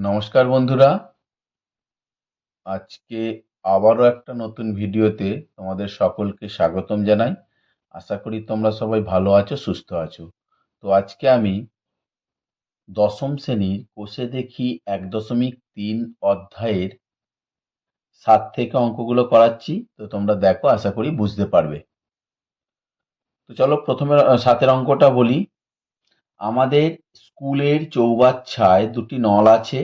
নমস্কার বন্ধুরা। আজকে আবারও একটা নতুন ভিডিওতে তোমাদের সকলকে স্বাগতম জানাই। আশা করি তোমরা সবাই ভালো আছো, সুস্থ আছো। তো আজকে আমি দশম শ্রেণির কোষে দেখি এক দশমিক তিন অধ্যায়ের সাত থেকে অঙ্কগুলো করাচ্ছি। তো তোমরা দেখো, আশা করি বুঝতে পারবে। তো চলো প্রথমে সাতের অঙ্কটা বলি। আমাদের স্কুলের চৌবাচ্চায় দুটি নল আছে।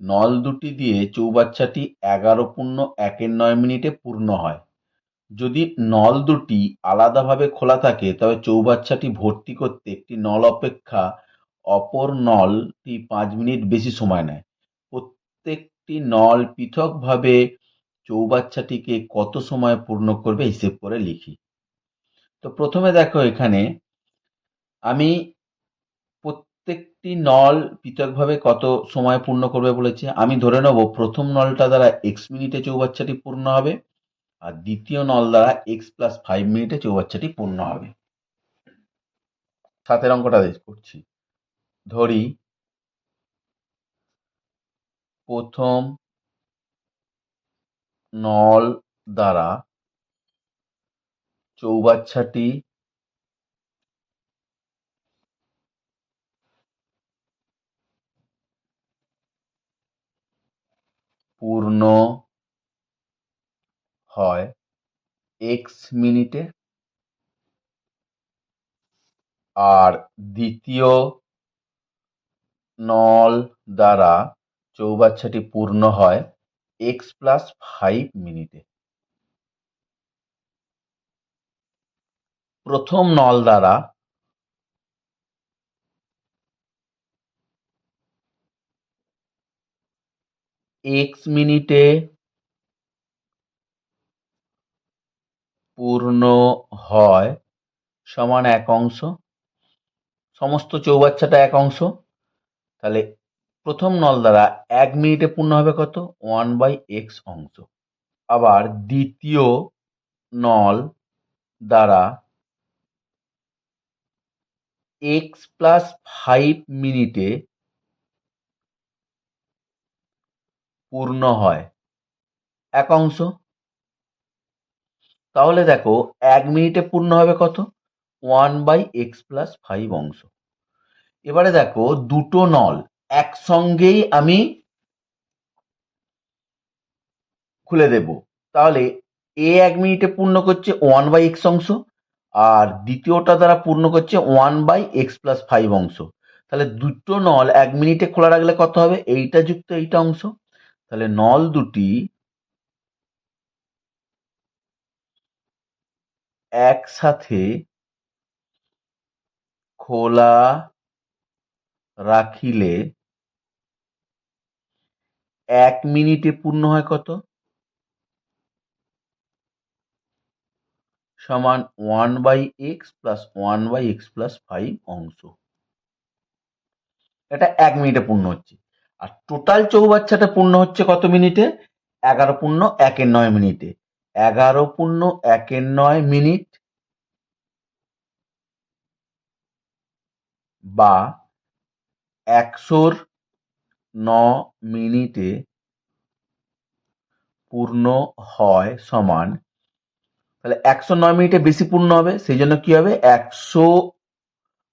নল দুটি দিয়ে চৌবাচ্চাটি এগারো পূর্ণ একের নয় মিনিটে পূর্ণ হয়। যদি নল দুটি আলাদাভাবে খোলা থাকে, তবে চৌবাচ্চাটি ভর্তি করতে একটি নল অপেক্ষা অপর নলটি পাঁচ মিনিট বেশি সময় নেয়। প্রত্যেকটি নল পৃথকভাবে চৌবাচ্চাটিকে কত সময় পূর্ণ করবে হিসেব করে লিখি। তো প্রথমে দেখো এখানে আমি প্রত্যেকটি নল পৃথকভাবে কত সময় পূর্ণ করবে বলেছে? আমি ধরে নেব, প্রথম নলটা দ্বারা এক্স মিনিটে চৌবাচ্চাটি পূর্ণ হবে আর দ্বিতীয় নল দ্বারা এক্স প্লাস ফাইভ মিনিটে চৌবাচ্চাটি পূর্ণ হবে। সাতের অঙ্কটা করছি। ধরি, প্রথম নল দ্বারা চৌবাচ্চাটি পূর্ণ হয় এক্স মিনিটে আর দ্বিতীয় নল দ্বারা চৌবাচ্চাটি পূর্ণ হয় এক্স প্লাস ফাইভ মিনিটে। প্রথম নল দ্বারা এক্স মিনিটে পূর্ণ হয় সমান এক অংশ। সমস্ত চৌবাচ্চাটা এক অংশ। তাহলে প্রথম নল দ্বারা এক মিনিটে পূর্ণ হবে কত? ওয়ান বাই এক্স অংশ। আবার দ্বিতীয় নল দ্বারা এক্স প্লাস ফাইভ মিনিটে পূর্ণ হয়। এক অংশ। তাহলে দেখো, এক মিনিটে পূর্ণ হবে কত? One by x plus five অংশ। এবারে দেখো, দুটো নল একসঙ্গেই আমি খুলে দেব। তাহলে এ এক মিনিটে পূর্ণ করছে ওয়ান বাই এক্স অংশ, আর দ্বিতীয়টা দ্বারা পূর্ণ করছে one by x plus five অংশ। তাহলে দুটো নল এক মিনিটে খোলা রাখলে কত হবে? এইটা যুক্ত এইটা অংশ। তাহলে নল দুটি একসাথে খোলা রাখিলে এক মিনিটে পূর্ণ হয় কত? সমান one by x plus one by x plus five অংশ। এটা এক মিনিটে পূর্ণ হচ্ছে। আর টোটাল চৌবাচ্চাটা পূর্ণ হচ্ছে কত মিনিটে? এগারো পূর্ণ একের নয় মিনিটে। এগারো পূর্ণ একের নয় মিনিট বা একশোর ন মিনিটে পূর্ণ হয় সমান, তাহলে একশো নয় মিনিটে বেশি পূর্ণ হবে, সেই জন্য কি হবে? একশো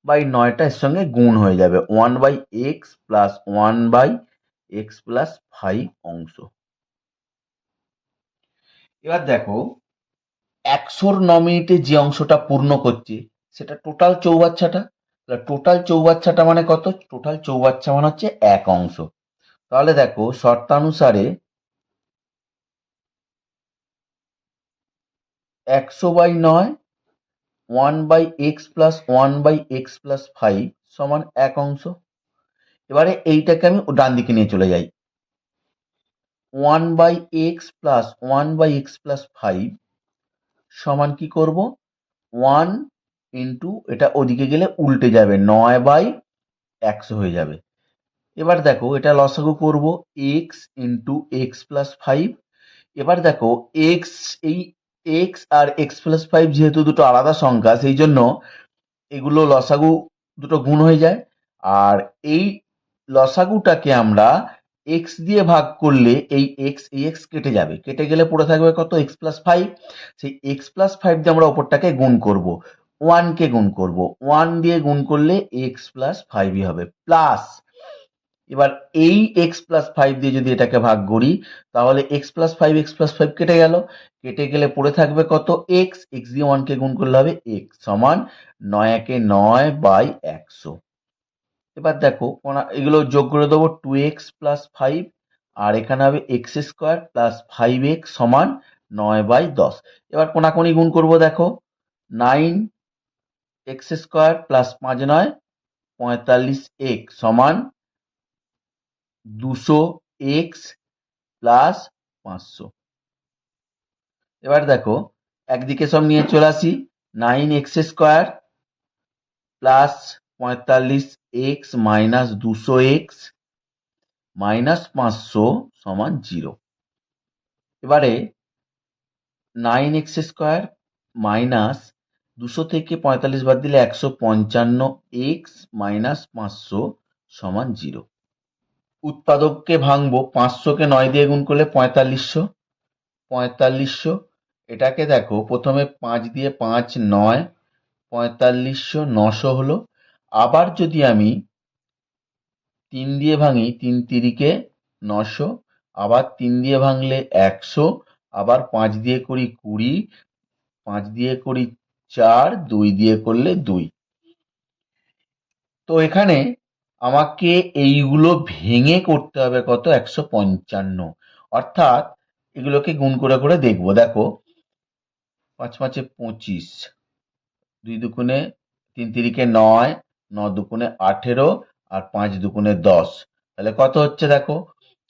বাই নয়টা এর সঙ্গে গুণ হয়ে যাবে। One by x plus one by x plus five অংশ। এবার দেখো, একশোর ন মিনিটে যে অংশটা পূর্ণ করছে, সেটা টোটাল চৌবাচ্চাটা। টোটাল চৌবাচ্চাটা মানে কত? টোটাল চৌবাচ্চা মানে হচ্ছে এক অংশ। তাহলে দেখো, শর্তানুসারে একশো বাই নয় one by x plus one by x plus five সমান এক অংশ। এবারে এইটাকে আমি ডান দিকে নিয়ে চলে যাই। One by x plus one by x plus five সমান কি করব? ওয়ান ইন্টু এটা ওদিকে গেলে উল্টে যাবে, নয় বাই একশো হয়ে যাবে। এবার দেখো, এটা লসাগু করব x into x plus five এবার দেখো এক্স এই এক্স আর এক্স প্লাস ফাইভ যেহেতু দুটো আলাদা সংখ্যা, সেই জন্য এগুলো লসাগু দুটো গুণ হয়ে যায়। আর এই লসাগুটাকে আমরা এক্স দিয়ে ভাগ করলে এই এক্স এই এক্স কেটে যাবে। কেটে গেলে পড়ে থাকবে কত? এক্স প্লাস ফাইভ সেই এক্স প্লাস ফাইভ দিয়ে আমরা ওপরটাকে গুণ করব। ওয়ানকে গুণ করব। ওয়ান দিয়ে গুণ করলে এক্স প্লাস ফাইভই হবে। প্লাস এবার এই এক্স প্লাস ফাইভ দিয়ে যদি এটাকে ভাগ করি, তাহলে x plus five x plus five কেটে গেল। কেটে গেলে পড়ে থাকবে কত? এক্স এক্স দিয়ে ওয়ানকে গুণ করলে হবে এক্স সমান নয় একে নয় বাই একশো। এবার দেখো এগুলো যোগ করে দেবো টু এক্স প্লাস ফাইভ আর এখানে হবে x square plus five x সমান নয় বাই দশ। এবার কোনাকুনি গুণ করব দেখো নাইন এক্স স্কোয়ার প্লাস পাঁচ নয়, পঁয়তাল্লিশ এক্স সমান দুশো এক্স প্লাস পাঁচশো। এবার দেখো, একদিকে সব নিয়ে চলে আসি নাইন এক্স স্কোয়ার প্লাস পঁয়তাল্লিশ এক্স মাইনাস দুশো এক্স মাইনাস পাঁচশো সমান জিরো এবারে নাইন এক্স স্কোয়ার মাইনাস দুশো থেকে পঁয়তাল্লিশ বাদ দিলে একশো পঞ্চান্ন এক্স মাইনাস পাঁচশো সমান জিরো উৎপাদককে ভাঙবো পাঁচশোকে নয় দিয়ে গুণ করলে পঁয়তাল্লিশশো। পঁয়তাল্লিশশো, এটাকে দেখো, প্রথমে পাঁচ দিয়ে পাঁচ নয়, পঁয়তাল্লিশশো নশো হলো। আবার যদি আমি তিন দিয়ে ভাঙি, তিন তিরিকে নশো, আবার তিন দিয়ে ভাঙলে একশো, আবার পাঁচ দিয়ে করি কুড়ি, পাঁচ দিয়ে করি চার, দুই দিয়ে করলে দুই। তো এখানে আমাকে এইগুলো ভেঙে করতে হবে কত? একশো পঞ্চান্ন। অর্থাৎ এগুলোকে গুণ করে করে দেখব। দেখো, পাঁচ পাঁচে পঁচিশ, দুই দুগুণে তিন তিরিকে নয়, ন দুগুণে আঠেরো আর পাঁচ দুগুণে দশ। তাহলে কত হচ্ছে দেখো?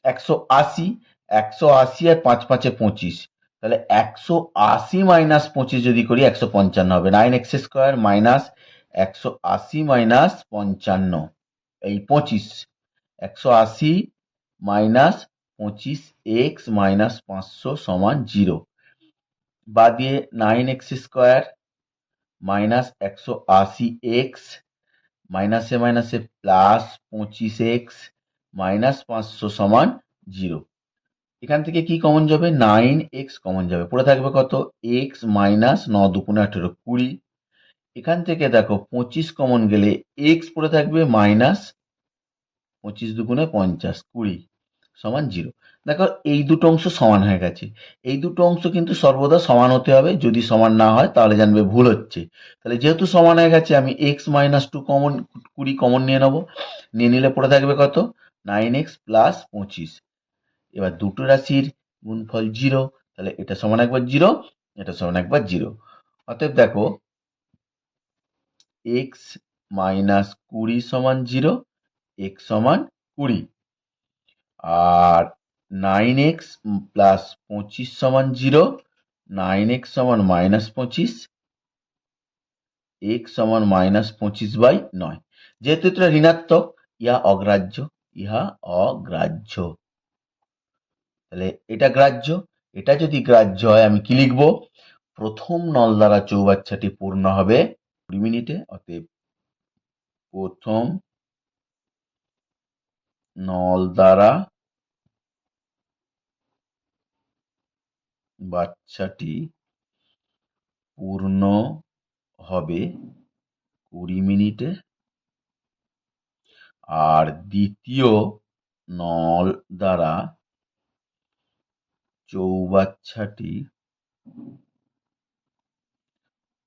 একশো আশি একশো আশি আর পাঁচ পাঁচে পঁচিশ। তাহলে একশো আশি মাইনাস পঁচিশ যদি করি, একশো পঞ্চান্ন হবে। নাইন এক্স স্কোয়ার মাইনাস একশো আশি মাইনাস পঞ্চান্ন। এই পঁচিশ, একশো আশি মাইনাস পঁচিশ এক্স মাইনাস পাঁচশো সমান জিরো। বা দিয়ে নাইন এক্স স্কোয়ার মাইনাস একশো আশি এক্স মাইনাসে মাইনাসে প্লাস পঁচিশ এক্স মাইনাস পাঁচশো সমান জিরো। এখান থেকে কি কমন যাবে? নাইন এক্স কমন যাবে। পড়ে থাকবে কত? এক্স মাইনাস ন দুপুনে আঠেরো কুড়ি এখান থেকে দেখো পঁচিশ কমন গেলে এক্স পড়ে থাকবে মাইনাস পঁচিশ দুগুণে পঞ্চাশ, কুড়ি সমান জিরো দেখো এই দুটো অংশ সমান হয়ে গেছে। এই দুটো অংশ কিন্তু সর্বদা সমান হতে হবে। যদি সমান না হয়, তাহলে জানবে ভুল হচ্ছে। তাহলে যেহেতু সমান হয়ে গেছে, আমি এক্স মাইনাস টু কমন কুড়ি কমন নিয়ে নেব। নিয়ে নিলে পড়ে থাকবে কত? নাইন এক্স প্লাস পঁচিশ। এবার দুটো রাশির গুণফল জিরো তাহলে এটা সমান একবার জিরো এটা সমান একবার জিরো অতএব দেখো এক্স মাইনাস কুড়ি সমান জিরো এক্স সমান কুড়ি। আর নাইন এক্স প্লাস পঁচিশ সমান জিরো নাইন এক্স সমান মাইনাস পঁচিশ এক্স সমান মাইনাস পঁচিশ বাই নয়। যেহেতু এটা ঋণাত্মক, ইহা অগ্রাহ্য ইহা অগ্রাহ্য। তাহলে এটা গ্রাহ্য, এটা যদি গ্রাহ্য হয়, আমি কি লিখব? প্রথম নল দ্বারা চৌবাচ্চাটি পূর্ণ হবে কুড়ি মিনিটে অতএব প্রথম নল দ্বারা বাচ্চাটি পূর্ণ হবে কুড়ি মিনিটে। আর দ্বিতীয় নল দ্বারা চৌবাচ্চাটি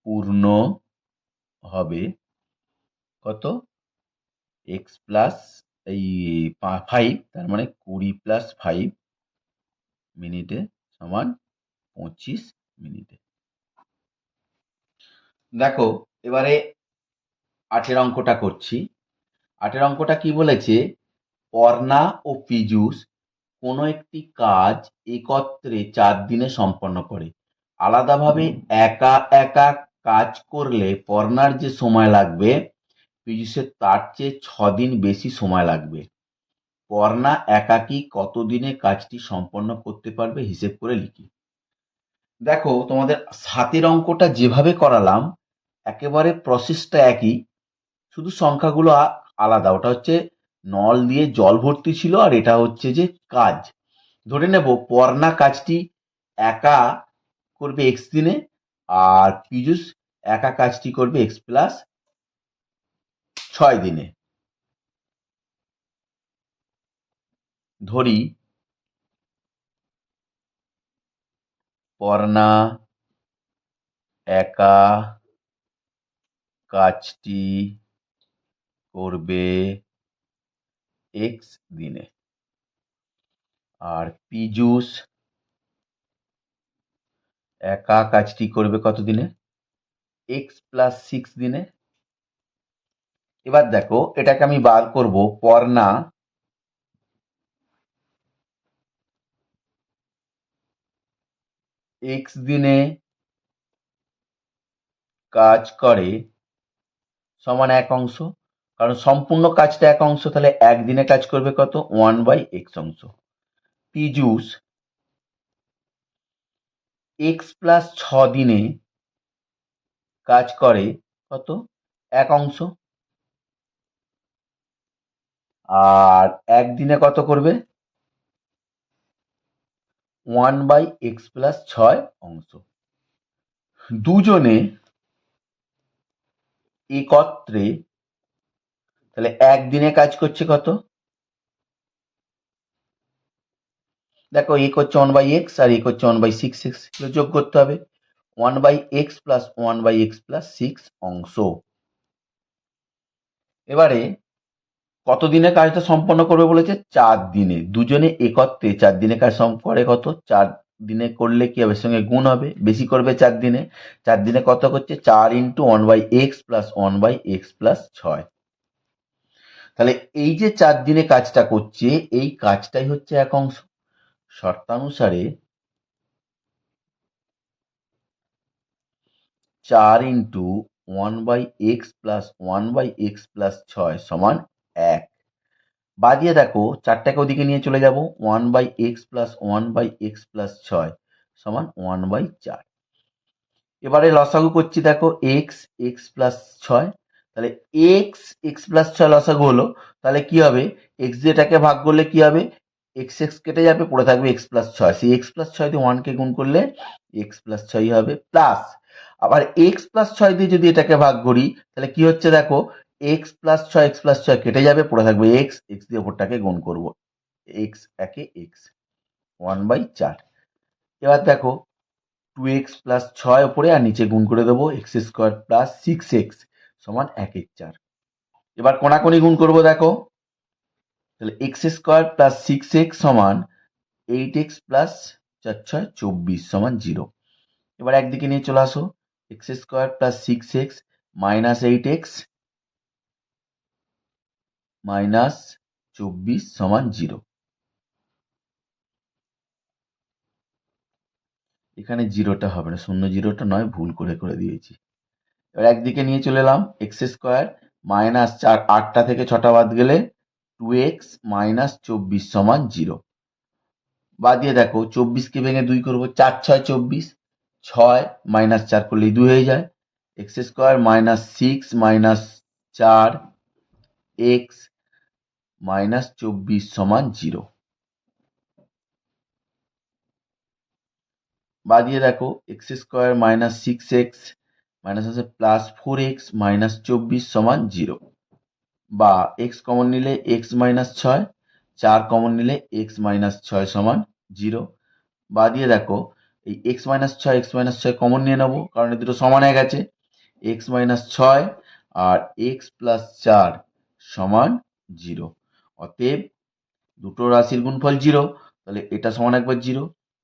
পূর্ণ হবে কত? এক্স প্লাস এই ফাইভ তার মানে কুড়ি প্লাস ফাইভ মিনিটে সমান পঁচিশ মিনিটে। দেখো, এবারে আটের অঙ্কটা করছি। আটের অঙ্কটা কি বলেছে? অর্ণা ও পীযূষ কোনো একটি কাজ একত্রে চার দিনে সম্পন্ন করে। আলাদাভাবে একা একা কাজ করলে পর্ণার যে সময় লাগবে পীযূষের তার চেয়ে ছ দিন বেশি সময় লাগবে। পর্ণা একাকী কতদিনে কাজটি সম্পন্ন করতে পারবে হিসেব করে লিখি। দেখো, তোমাদের সাতের অঙ্কটা যেভাবে করালাম, একেবারে প্রসেসটা একই, শুধু সংখ্যাগুলো আলাদা। ওটা হচ্ছে নল দিয়ে জল ভর্তি ছিল আর এটা হচ্ছে যে কাজ। ধরে নেব পর্ণা কাজটি একা করবে এক্স দিনে আর পীযুষ একা কাজটি করবে এক্স প্লাস ছয় দিনে। ধরি পর্ণা একা কাজটি করবে এক্স দিনে। আর পীযুষ একা কাজটি করবে কত দিনে এক্স প্লাস সিক্স দিনে। এবার দেখো, এটাকে আমি বার করব পর্ণা এক্স দিনে কাজ করে সমান এক অংশ। কারণ সম্পূর্ণ কাজটা এক অংশ, তাহলে একদিনে কাজ করবে কত? ওয়ান বাই এক্স অংশ। পীযুষ এক্স প্লাস ছ দিনে কাজ করে কত? এক অংশ। আর একদিনে কত করবে? ওয়ান বাই এক্স প্লাস ছয় অংশ। দুজনে একত্রে, তাহলে একদিনে কাজ করছে কত? দেখো, এক হচ্ছে ওয়ান বাই এক্স আর এক হচ্ছে ওয়ান বাই সিক্স এক্স যোগ করতে হবে। One by x plus one by x plus six অংশ। এবারে কত দিনে কাজটা সম্পন্ন করবে বলেছে? চার দিনে। দুজনে একত্রে চার দিনে কাজ করে কত? চার দিনে করলে কি হবে? সঙ্গে গুণ হবে। বেশি করবে চার দিনে। চার দিনে কত করছে? চার into one by x plus one by x plus ছয়। তাহলে এই যে চার দিনে কাজটা করছে, এই কাজটাই হচ্ছে এক অংশ। শর্তানুসারে চার into one by x plus one by x plus ছয় সমান এক। বাদিয়ে দেখো, চারটাকে ওদিকে নিয়ে চলে যাব one by x plus one by x plus ছয় সমান ওয়ান বাই চার। এবারে লসাগু করছি দেখো এক্স এক্স প্লাস ছয়। তাহলে এক্স এক্স প্লাস ছয় লসাগু হলো, তাহলে কি হবে? এক্স যেটাকে ভাগ করলে কি হবে? এক্স এক্স কেটে যাবে, পড়ে থাকবে এক্স প্লাস ছয়। সেই এক্স প্লাস ছয় দিয়ে ওয়ানকে গুণ করলে এক্স প্লাস ছয় হবে প্লাস আবার এক্স প্লাস ছয় দিয়ে যদি এটাকে ভাগ করি, তাহলে কি হচ্ছে দেখো? এক্স প্লাস ছয় এক্স প্লাস ছয় কেটে যাবে, পড়ে থাকবে এক্স এক্স দিয়ে ওপরটাকে গুণ করব। এক্স একে এক্স ওয়ান বাই চার। এবার দেখো টু এক্স প্লাস ছয় ওপরে আর নিচে গুণ করে দেবো x square plus six x সমান এক এক চার। এবার কোনাকুনি গুণ করব দেখো। তাহলে x square plus six x সমান এইট এক্স প্লাস চার ছয় চব্বিশ সমান জিরো এবার একদিকে নিয়ে চলে আসো। X square plus six x minus eight x minus চব্বিশ সমান জিরো এখানে জিরোটা হবে না, শূন্য জিরোটা নয়, ভুল করে করে দিয়েছি। এবার একদিকে নিয়ে চলে এলাম এক্স স্কোয়ার মাইনাস চার, আটটা থেকে ছটা বাদ গেলে টু এক্স মাইনাস চব্বিশ সমান জিরো বাদ দিয়ে দেখো, চব্বিশকে ভেঙে দুই করব, চার ছয় চব্বিশ, ছয় মাইনাস চার করলেই দুই হয়ে যায়। X square minus six minus চার এক্স মাইনাস চব্বিশ সমান জিরো বাদিয়ে দেখো x square minus six x minus আছে প্লাস ফোর এক্স মাইনাস চব্বিশ সমান জিরো বা এক্স কমন নিলে এক্স মাইনাস ছয়, চার কমন নিলে এক্স মাইনাস ছয় সমান জিরো বা দিয়ে দেখো, এই এক্স মাইনাস ছয় এক্স মাইনাস ছয় কমন নিয়ে নেব, কারণ এই দুটো সমান হয়ে গেছে। এক্স মাইনাস ছয় আর এক্স প্লাস চার সমান জিরো অতএব দুটো রাশির গুণফল জিরো তাহলে এটা সমান একবার জিরো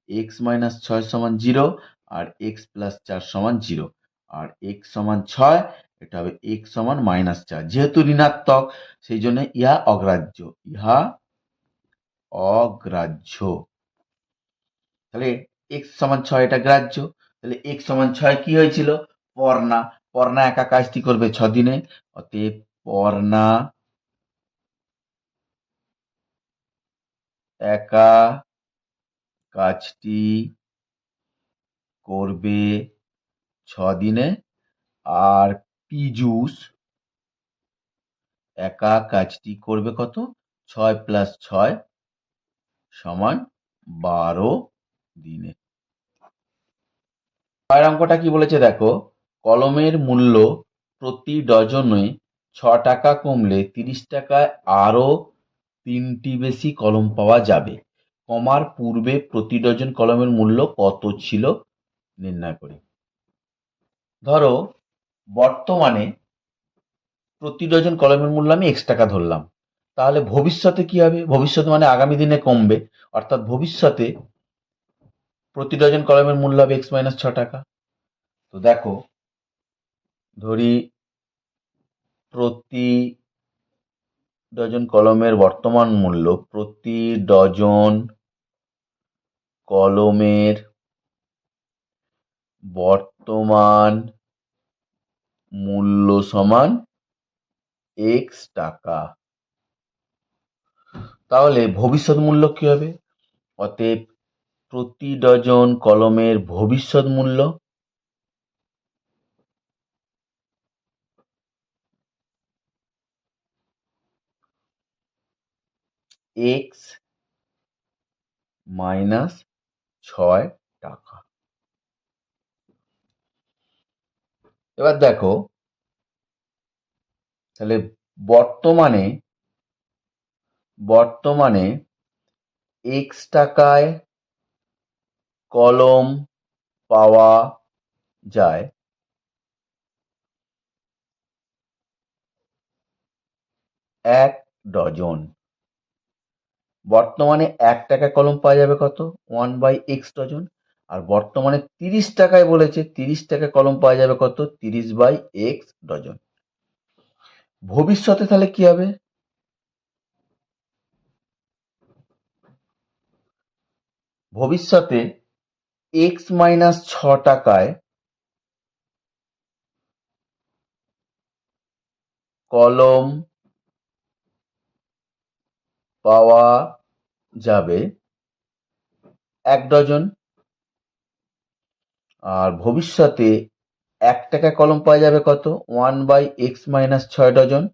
এক্স মাইনাস ছয় সমান জিরো আর এক্স প্লাস চার সমান জিরো আর এক্স সমান ছয় এটা হবে এক সমান মাইনাস চার। যেহেতু ঋণাত্মক, সেই জন্য ইহা অগ্রাহ্য। ইহা অগ্রাহ্য। তাহলে এক্স সমান ছয় এটা গ্রাহ্য। তাহলে এক্স সমান ছয় কি হয়েছিল? পর্ণা। পর্ণা একা কাজটি করবে ছ দিনে অতএব পর্ণা একা কাজটি করবে ছ দিনে আর পীযূষ একা কাজটি করবে কত? ছয় প্লাস ছয় সমান বারো দিনে। ছয়ের অঙ্কটা কি বলেছে দেখো? কলমের মূল্য প্রতি ডজনে ছ টাকা কমলে তিরিশ টাকায় আরও তিনটি বেশি কলম পাওয়া যাবে। কমার পূর্বে প্রতি ডজন কলমের মূল্য কত ছিল? নির্ণয় করি। ধরো বর্তমানে প্রতি ডজন কলমের মূল্য আমি এক্স টাকা ধরলাম। তাহলে ভবিষ্যতে কি হবে? ভবিষ্যতে মানে আগামী দিনে কমবে। অর্থাৎ ভবিষ্যতে প্রতি ডজন কলমের মূল্য হবে এক্স মাইনাস ছ টাকা। তো দেখো, ধরি প্রতি ডজন কলমের বর্তমান মূল্য প্রতি ডজন কলমের বর্তমান মূল্য সমান এক্স টাকা। তাহলে ভবিষ্যৎ মূল্য কি হবে? অতএব প্রতি ডজন কলমের ভবিষ্যৎ মূল্য এক্স মাইনাস ছয় টাকা এবার দেখো, তাহলে বর্তমানে বর্তমানে এক্স টাকায় কলম পাওয়া যায় এক ডজন। বর্তমানে এক টাকা কলম পাওয়া যাবে কত? One by x dozen. আর বর্তমানে তিরিশ টাকায় বলেছে, তিরিশ টাকায় কলম পাওয়া যাবে কত? তিরিশ বাই এক্স ডজন। ভবিষ্যতে তাহলে কি হবে? ভবিষ্যতে এক্স মাইনাস ছ টাকায় কলম পাওয়া যাবে এক ডজন। আর ভবিষ্যতে এক টাকা কলম পাওয়া যাবে কত? ওয়ান বাই এক্স মাইনাস ছয় ডজন।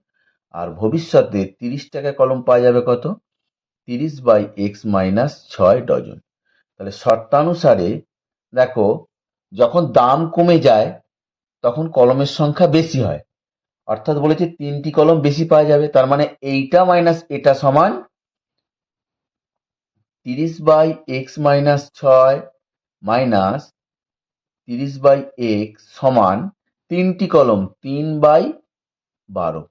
আর ভবিষ্যতে তিরিশ টাকা কলম পাওয়া যাবে কত? তিরিশ বাই এক্স মাইনাস ছয় ডজন। তাহলে শর্তানুসারে দেখো, যখন দাম কমে যায়, তখন কলমের সংখ্যা বেশি হয়। অর্থাৎ বলেছে তিনটি কলম বেশি পাওয়া যাবে। তার মানে এইটা মাইনাস এটা সমান তিরিশ বাই এক্স মাইনাস ছয় মাইনাস তিরিশ বাই এক্স সমান তিনটি কলম, তিন বাই বারো।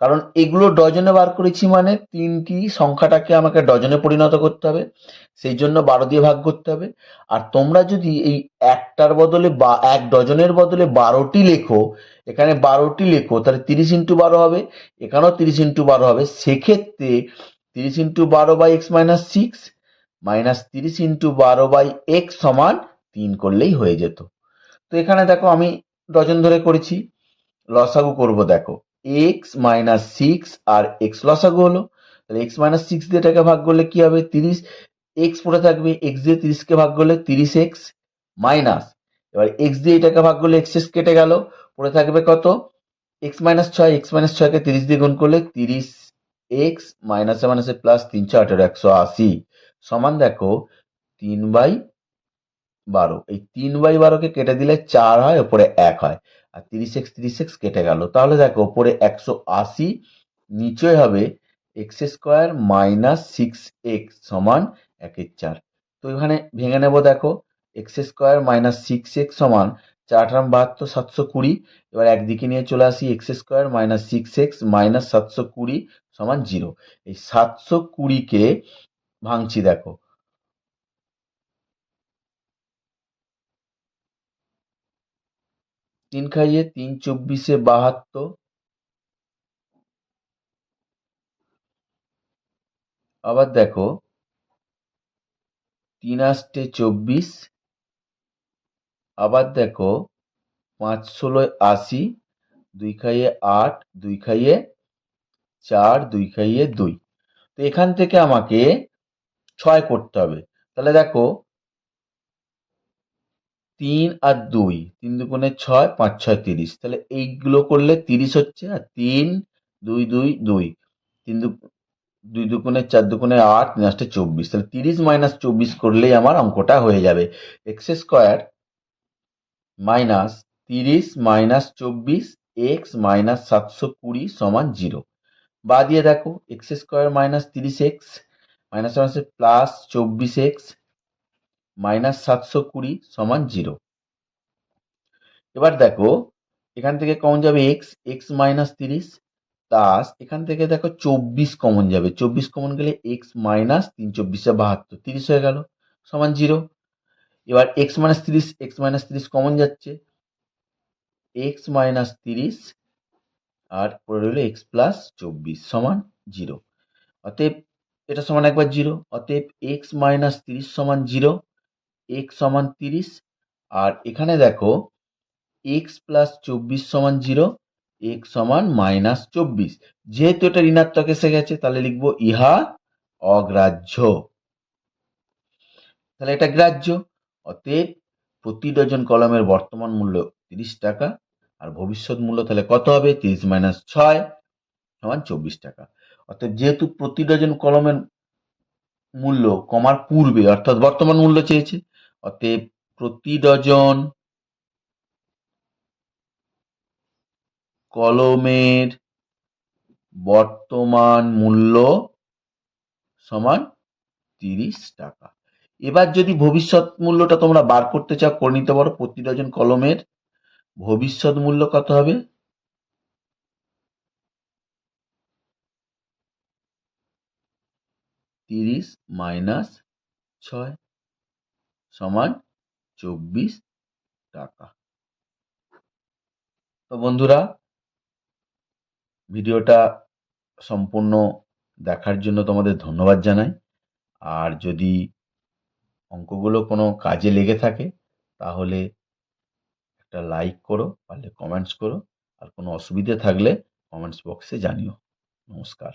কারণ এগুলো ডজনে বার করেছি মানে তিনটি সংখ্যাটাকে আমাকে ডজনে পরিণত করতে হবে, সেই জন্য বারো দিয়ে ভাগ করতে হবে। আর তোমরা যদি এই একটার বদলে বা এক ডজনের বদলে বারোটি লেখো, এখানে বারোটি লেখো, তাহলে তিরিশ ইন্টু বারো হবে, এখানেও তিরিশ ইন্টু বারো হবে। সেক্ষেত্রে তিরিশ ইন্টু বারো by x minus six, minus তিরিশ ইন্টু বারো বাই এক্স সমান তিন করলেই হয়ে যেত। তো এখানে দেখো আমি ডজন ধরে করেছি। লসাগু করব দেখো। এক্স মাইনাস সিক্স আর এক্স লসাগু হলো। তাহলে এক্স মাইনাস সিক্স দিয়ে এটাকে ভাগ করলে কি হবে? তিরিশ। এক্স পড়ে থাকবে এক্স দিয়ে তিরিশকে ভাগ করলে তিরিশ এক্স মাইনাস এবার এক্স দিয়ে এটাকে ভাগ করলে এক্স এক্স কেটে গেল। পড়ে থাকবে কত? এক্স মাইনাস ছয় এক্স মাইনাস ছয়কে তিরিশ দিয়ে গুণ করলে তিরিশ এক্স মাইনাসে মাইনাসে প্লাস তিনশো আঠেরো একশো আশি। সমান দেখো, তিন বাই বারো। এই তিন বাই বারোকে কেটে দিলে চার হয়, ওপরে এক হয়। আর তিরিশ এক্স তিরিশ এক্স কেটে গেল। তাহলে দেখো, ওপরে একশো আশি নিচে হবে x square minus six x সমান একের চার। তো এখানে ভেঙে নেব দেখো, x square minus six x সমান চার আঠারো বাহাত্তর সাতশো কুড়ি। এবার একদিকে নিয়ে চলে আসি, x square minus six x minus সাতশো কুড়ি সমান জিরো। এই সাতশো কুড়িকে ভাঙছি দেখো তিন খাইয়ে তিন চব্বিশে বাহাত্তর। আবার দেখো, তিন আষ্টে চব্বিশ। আবার দেখো, পাঁচ ষোলোয় আশি, দুই খাইয়ে আট, দুই খাইয়ে চার, দুই খাইয়ে দুই। তো এখান থেকে আমাকে ছয় করতে হবে। তাহলে দেখো তিন আর দুই, তিন দুগুণে ছয়, পাঁচ, ছয়, তিরিশ। তাহলে এইগুলো করলে তিরিশ হচ্ছে আর তিন, দুই দুই দুই। তিন দু, দুই দুগুণে চার দুগুণে আট, তিন আটটা চব্বিশ। তাহলে তিরিশ মাইনাস চব্বিশ করলেই আমার অঙ্কটা হয়ে যাবে। এক্স স্কোয়ার মাইনাস তিরিশ মাইনাস চব্বিশ, এক্স মাইনাস সাতশো কুড়ি সমান জিরো। বা দিয়ে দেখো, এক্স স্কোয়ার মাইনাস তিরিশ এক্স, মাইনাস মাইনাসে প্লাস চব্বিশ এক্স মাইনাস সাতশো কুড়ি সমান জিরো। এবার দেখো, এখান থেকে কমন যাবে এক্স এক্স মাইনাস তিরিশ প্লাস এখান থেকে দেখো চব্বিশ কমন যাবে। চব্বিশ কমন গেলে এক্স মাইনাস তিন, চব্বিশে বাহাত্তর, তিরিশ হয়ে গেল, সমান জিরো। এবার এক্স মাইনাস তিরিশ এক্স মাইনাস তিরিশ কমন যাচ্ছে। এক্স মাইনাস তিরিশ, আর পরে রইল এক্স প্লাস চব্বিশ সমান জিরো। অতএব এটা সমান একবার জিরো, অতএব এক্স মাইনাস তিরিশ সমান জিরো। এক্স সমান তিরিশ, আর এখানে দেখো এক্স প্লাস চব্বিশ সমান জিরো এক্স সমান মাইনাস চব্বিশ। যেহেতু এটা ঋণাত্মক এসে গেছে তাহলে লিখব ইহা অগ্রাহ্য। তাহলে এটা গ্রাহ্য। অতএব প্রতি ডজন কলমের বর্তমান মূল্য তিরিশ টাকা, আর ভবিষ্যৎ মূল্য তাহলে কত হবে? তিরিশ মাইনাস ছয় সমান চব্বিশ টাকা। অর্থাৎ যেহেতু প্রতি ডজন কলমের মূল্য কমার পূর্বে, অর্থাৎ বর্তমান মূল্য চেয়েছে অতএব প্রতি ডজন কলমের বর্তমান মূল্য সমান তিরিশ টাকা। এবার যদি ভবিষ্যৎ মূল্যটা তোমরা বার করতে চাও, করে নিতে পারো। প্রতি ডজন কলমের ভবিষ্যৎ মূল্য কত হবে? তিরিশ মাইনাস ছয়। সমান চব্বিশ টাকা। তো বন্ধুরা, ভিডিওটা সম্পূর্ণ দেখার জন্য তোমাদের ধন্যবাদ জানাই। আর যদি অঙ্কগুলো কোনো কাজে লেগে থাকে, তাহলে একটা লাইক করো, পারলে কমেন্টস করো। আর কোনো অসুবিধে থাকলে কমেন্টস বক্সে জানিও। নমস্কার।